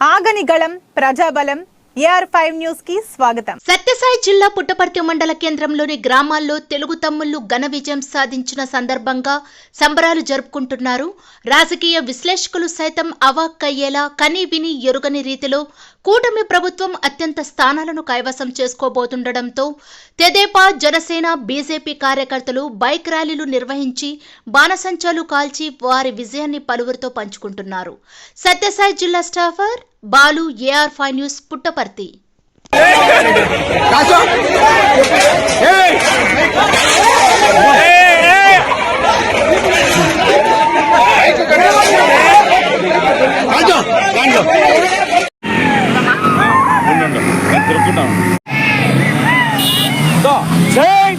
ఆగనిగళం ప్రజాబలం AR five స్వాగతం. సత్యసాయి జిల్లా పుట్టపర్తి మండల కేంద్రంలోని గ్రామాల్లో తెలుగు తమ్ముళ్ళు ఘన విజయం సాధించిన సందర్భంగా సంబరాలు జరుపుకుంటున్నారు. రాజకీయ విశ్లేషకులు సైతం అవాక్కయ్యేలా కని విని ఎరుగని రీతిలో కూటమి ప్రభుత్వం అత్యంత స్థానాలను కైవసం చేసుకోబోతుండటంతో తెదేపా జనసేన బీజేపీ కార్యకర్తలు బైక్ ర్యాలీలు నిర్వహించి బాణసంచాలు కాల్చి వారి విజయాన్ని పలువురితో పంచుకుంటున్నారు. సత్యసాయి జిల్లా staffer Balu A R five news Puttaparthi. తిరుగుతున్నాం. జై